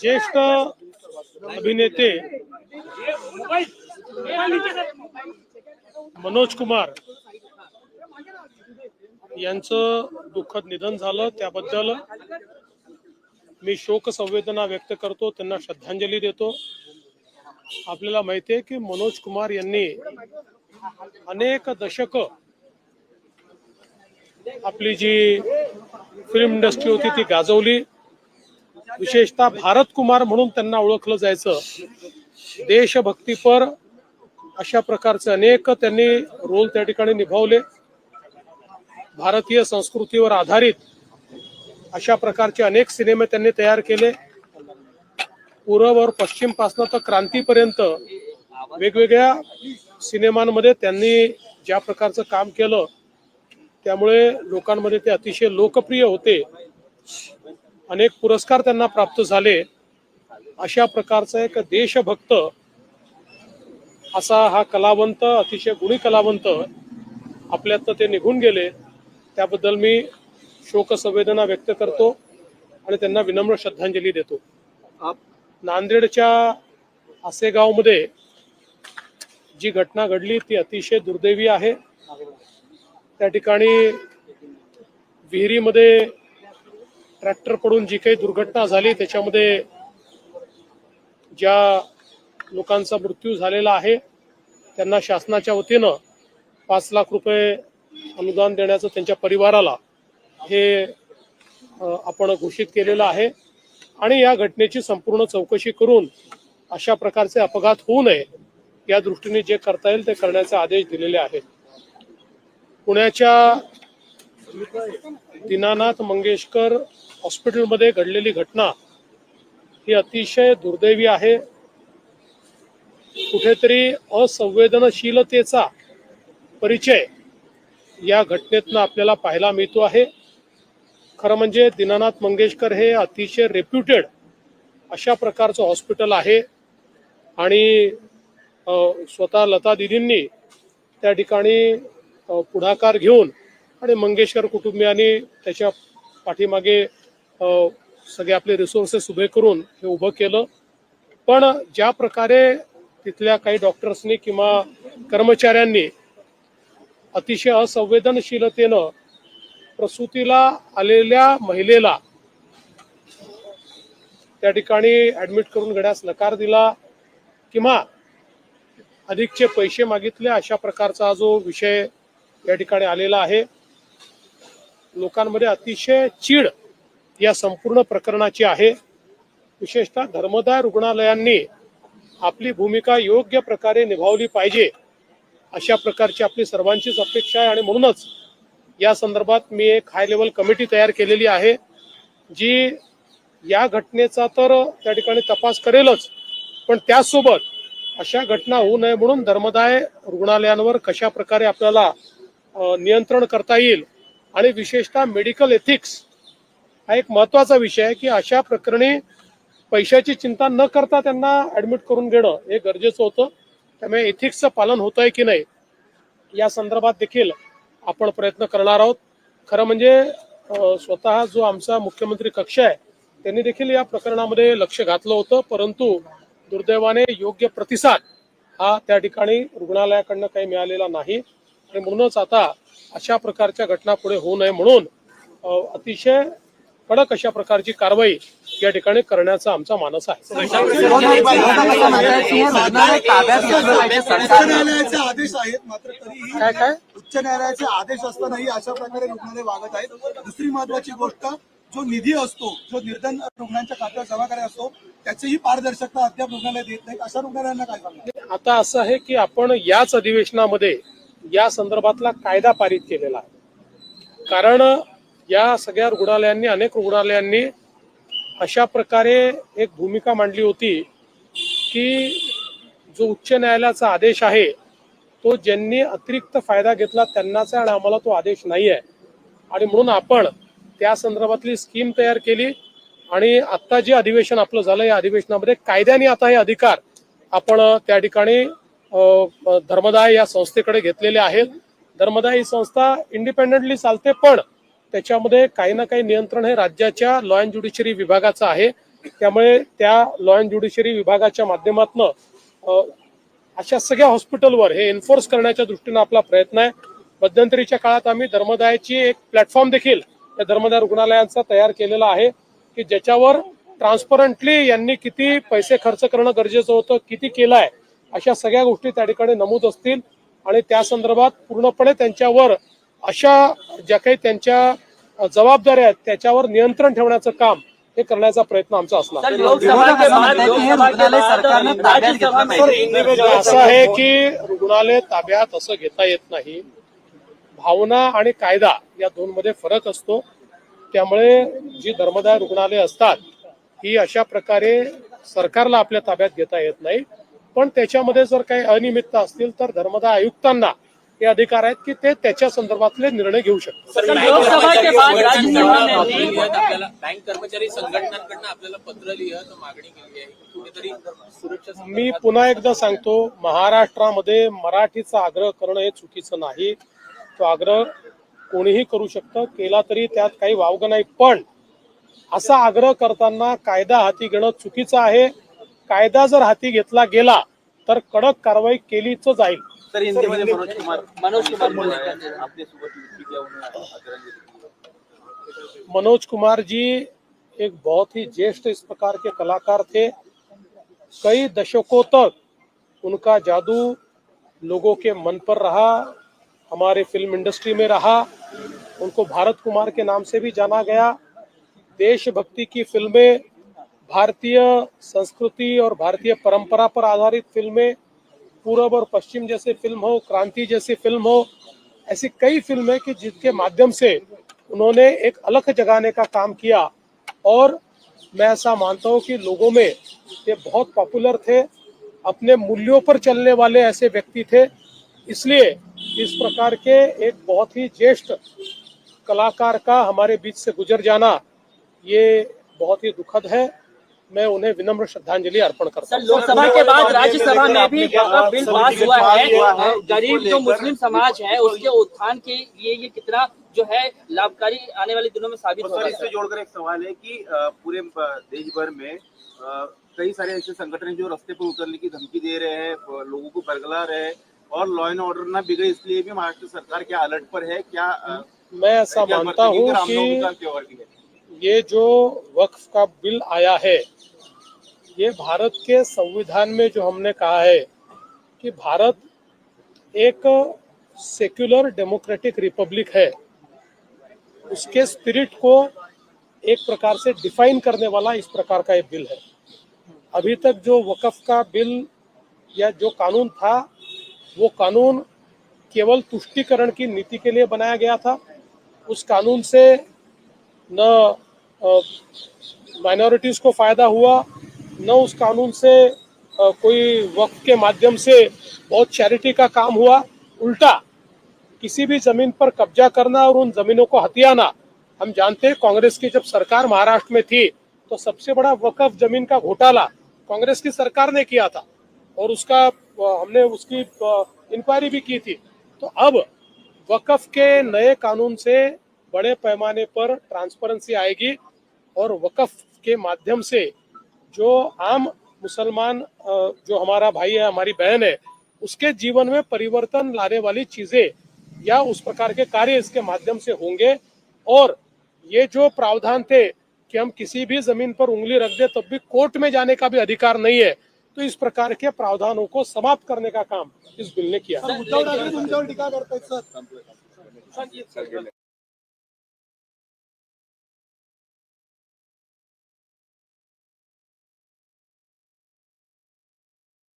ज्येष्ठ अभिनेते मनोज कुमार यांचं दुःखद निधन झालं. त्याबद्दल मी शोक संवेदना व्यक्त करतो. त्यांना श्रद्धांजली देतो. आपल्याला माहिती आहे की मनोज कुमार यांनी अनेक दशक आपली जी फिल्म इंडस्ट्री होती ती गाजवली. विशेषतः भारत कुमार म्हणून त्यांना ओळखलं जायचं. देशभक्तीपर अशा प्रकारचे अनेक त्यांनी रोल त्या ठिकाणी निभावले. भारतीय संस्कृतीवर आधारित अशा प्रकारचे अनेक सिनेमे त्यांनी तयार केले. पूर्व और पश्चिमपासून तर क्रांतीपर्यंत वेगवेगळ्या सिनेमांमध्ये त्यांनी ज्या प्रकारचं काम केलं त्यामुळे लोकांमध्ये ते अतिशय लोकप्रिय होते. अनेक पुरस्कार त्यांना प्राप्त झाले. अशा प्रकारचा एक देशभक्त असा हा कलावंत अतिशय गुणी कलावंत आपल्यात ते निघून गेले. त्याबद्दल मी शोकसंवेदना व्यक्त करतो आणि त्यांना विनम्र श्रद्धांजली देतो. नांदेडच्या आसेगावमध्ये जी घटना घडली ती अतिशय दुर्दैवी आहे. त्या ठिकाणी विहिरीमध्ये ट्रॅक्टर पडून जी काही दुर्घटना झाली त्याच्यामध्ये ज्या लोकांचा मृत्यू झालेला आहे त्यांना शासनाच्या वतीनं पाच लाख रुपये अनुदान देण्याचं त्यांच्या परिवाराला हे आपण घोषित केलेलं आहे. आणि या घटनेची संपूर्ण चौकशी करून अशा प्रकारचे अपघात होऊ नये या दृष्टीने जे करता येईल ते करण्याचे आदेश दिलेले आहेत. पुण्याच्या दीनानाथ मंगेशकर हॉस्पिटलमध्ये घडलेली घटना ही अतिशय दुर्दैवी आहे. कुठेतरी असंवेदनशीलतेचा परिचय या घटनेतनं आपल्याला पाहायला मिळतो आहे. खरं म्हणजे दीनानाथ मंगेशकर हे अतिशय रेप्युटेड अशा प्रकारचं हॉस्पिटल आहे आणि स्वतः लता दिदींनी त्या ठिकाणी पुढाकार घेऊन आणि मंगेशकर कुटुंबियांनी त्याच्या पाठीमागे सगळे आपले रिसोर्सेस उभे करून हे उभं केलं. पण ज्या प्रकारे तिथल्या काही डॉक्टर्सनी किंवा कर्मचाऱ्यांनी अतिशय असंवेदनशीलतेनं प्रसूतीला आलेल्या महिलेला त्या ठिकाणी ऍडमिट करून घेण्यास नकार दिला किंवा अधिकचे पैसे मागितले अशा प्रकारचा जो विषय या ठिकाणी आलेला आहे. लोकांमध्ये अतिशय चीड या संपूर्ण प्रकरणाची आहे. विशेषतः धर्मदाय रुग्णालयांनी आपली भूमिका योग्य प्रकारे निभावली पाहिजे अशा प्रकारची आपली सर्वांचीच अपेक्षा आहे. आणि म्हणूनच या संदर्भात मी एक हाय लेवल कमिटी तयार केलेली आहे जी या घटनेचा तर त्या ठिकाणी तपास करेलच पण त्याचसोबत अशा घटना होऊ नये म्हणून धर्मदाय रुग्णालयांवर कशा प्रकारे आपल्याला नियंत्रण करता येईल आणि विशेषतः मेडिकल एथिक्स हा एक महत्त्वाचा विषय आहे की अशा प्रकरणी पैशाची चिंता न करता त्यांना ऍडमिट करून घेणं हे गरजेचं होतं. त्यामुळे एथिक्सचं पालन होत आहे की नाही या संदर्भात देखील आपण प्रयत्न करणार आहोत. खरं म्हणजे स्वतः जो आमचा मुख्यमंत्री कक्ष आहे त्यांनी देखील या प्रकरणामध्ये लक्ष घातलं होतं. परंतु दुर्दैवाने योग्य प्रतिसाद हा त्या ठिकाणी रुग्णालयाकडनं काही मिळालेला नाही. आणि म्हणूनच आता अशा प्रकारच्या घटना पुढे होऊ नये म्हणून अतिशय कडक अशा प्रकारची कारवाई या ठिकाणी करण्याचा आमचा मानस आहे. उच्च न्यायालयाचे आदेश आहेत मात्र तरीही काय काय? उच्च न्यायालयाचे आदेश असतानाही अशा प्रकारे रुग्णालय वागत आहेत. दुसरी महत्वाची गोष्ट जो निधी असतो जो निर्धन रुग्णांच्या खात्यावर जमा करायचा असतो त्याचीही पारदर्शकता अद्याप रुग्णालय देत नाही. अशा रुग्णालयांना काय सांगणार? आता असं आहे की आपण याच अधिवेशनामध्ये या संदर्भातला कायदा पारित केलेला आहे. कारण या सगळ्या रुग्णालयांनी अनेक रुग्णालयांनी अशा प्रकारे एक भूमिका मांडली होती की जो उच्च न्यायालयाचा आदेश आहे तो ज्यांनी अतिरिक्त फायदा घेतला त्यांनाच आहे आणि आम्हाला तो आदेश नाही आहे. आणि म्हणून आपण त्या संदर्भातली स्कीम तयार केली आणि आत्ता जे अधिवेशन आपलं झालं या अधिवेशनामध्ये कायद्याने आता हे अधिकार आपण त्या ठिकाणी धर्मदाय या संस्थेकडे घेतलेले आहेत. धर्मदाय ही संस्था इंडिपेंडेंटली चालते पण त्याच्यामध्ये काही ना काही नियंत्रण हे राज्याच्या लॉ अँड ज्युडिशरी विभागाचं आहे. त्यामुळे त्या लॉ अँड ज्युडिशरी विभागाच्या माध्यमातून अशा सगळ्या हॉस्पिटलवर हे एन्फोर्स करण्याच्या दृष्टीनं आपला प्रयत्न आहे. मध्यंतरीच्या काळात आम्ही धर्मदायाची एक प्लॅटफॉर्म देखील या धर्मदाय रुग्णालयांचा तयार केलेला आहे की ज्याच्यावर ट्रान्सपरंटली यांनी किती पैसे खर्च करणं गरजेचं होतं किती केलं आहे अशा सगळ्या गोष्टी त्या ठिकाणी नमूद असतील आणि त्या संदर्भात पूर्णपणे त्यांच्यावर अशा ज्या काही त्यांच्या जबाबदाऱ्या आहेत त्याच्यावर नियंत्रण ठेवण्याचं काम हे करण्याचा प्रयत्न आमचा असणार. सर लोकसभा के बाद लोकसभा के बाद राज्यसभा में असं आहे की रुग्णालय ताब्यात असं घेता येत नाही. भावना आणि कायदा या दोन मध्ये फरक असतो. त्यामुळे जी धर्मदाय रुग्णालय असतात ही अशा प्रकारे सरकारला आपल्या ताब्यात घेता येत नाही. पण त्याच्यामध्ये जर काही अनियमितता असतील तर धर्मदाय आयुक्तांना हे अधिकार आहेत की ते त्याच्या संदर्भातले निर्णय घेऊ शकतात. सर लोकसभा के बाद राज्यसभा में भी आपल्याला बँक कर्मचारी संघटनांकडनं आपल्याला पत्र लिहत मागणी केली आहे. की कुठेतरी सुरक्षा मी पुन्हा एकदा सांगतो महाराष्ट्रामध्ये मराठीचा आग्रह करणं हे चुकीचं नाही. तो आग्रह कोणीही करू शकतं केला तरी त्यात काही वावगं नाही. पण असा आग्रह करताना कायदा हाती घेणं चुकीचं आहे. कायदा जर हाती घेतला गेला तर कडक कारवाई केलीच जाईल. सर हिंदीमध्ये मनोज कुमार मनोज कुमार बोल रहे आपने सुबह ट्वीट किया उन्होंने आदरांजलि दी। मनोज कुमार जी एक बहुत ही ज्येष्ठ इस प्रकार के कलाकार थे. कई दशकों तक उनका जादू लोगों के मन पर रहा हमारे फ़िल्म इंडस्ट्री में रहा उनको भारत कुमार के नाम से भी जाना गया. देशभक्ति की फ़िल्में भारतीय संस्कृति और भारतीय परंपरा पर आधारित फ़िल्में पूरब और पश्चिम जैसे फ़िल्म हो, क्रांति जैसी फ़िल्म हो, ऐसी कई फ़िल्में कि जिसके माध्यम से उन्होंने एक अलग जगाने का काम किया। और मैं ऐसा मानता हूँ कि लोगों में ये बहुत पॉपुलर थे, अपने मूल्यों पर चलने वाले ऐसे व्यक्ति थे। इसलिए इस प्रकार के एक बहुत ही ज्येष्ठ कलाकार का हमारे बीच से गुजर जाना, ये बहुत ही दुखद है। मैं उन्हें विनम्र श्रद्धांजलि अर्पण करता हूँ। लोकसभा के बाद राज्यसभा में भी बिल पास हुआ है। गरीब जो मुस्लिम समाज है उसके उत्थान के लिए ये कितना जो है लाभकारी आने वाले दिनों में साबित होगा इससे जोड़कर एक सवाल है कि पूरे देश भर में कई सारे ऐसे संगठन जो रास्ते पर उतरने की धमकी दे रहे हैं लोगों को बरगला रहे हैं और लॉ एंड ऑर्डर ना बिगड़े इसलिए भी महाराष्ट्र सरकार क्या अलर्ट पर है? क्या मैं ऐसा मानता? हूँ? ये जो वक्फ का बिल आया है, ये भारत के संविधान में जो हमने कहा है कि भारत एक सेक्युलर डेमोक्रेटिक रिपब्लिक है, उसके स्पिरिट को एक प्रकार से डिफाइन करने वाला इस प्रकार का ये बिल है। अभी तक जो वक्फ का बिल या जो कानून था, वो कानून केवल तुष्टिकरण की नीति के लिए बनाया गया था। उस कानून से न माइनॉरिटीज को फ़ायदा हुआ, न उस कानून से कोई वक्त के माध्यम से बहुत चैरिटी का काम हुआ। उल्टा, किसी भी ज़मीन पर कब्जा करना और उन जमीनों को हथियाना, हम जानते हैं कांग्रेस की जब सरकार महाराष्ट्र में थी तो सबसे बड़ा वकफ ज़मीन का घोटाला कांग्रेस की सरकार ने किया था और उसका हमने उसकी इंक्वायरी भी की थी। तो अब वकफ के नए कानून से बड़े पैमाने पर ट्रांसपेरेंसी आएगी। और वकफ के माध्यम से जो आम मुसलमान जो हमारा भाई है हमारी बहन है उसके जीवन में परिवर्तन लाने वाली चीज़ें या उस प्रकार के कार्य इसके माध्यम से होंगे। और ये जो प्रावधान थे कि हम किसी भी ज़मीन पर उंगली रख दे तब भी कोर्ट में जाने का भी अधिकार नहीं है। तो इस प्रकार के प्रावधानों को समाप्त करने का काम इस बिल ने किया।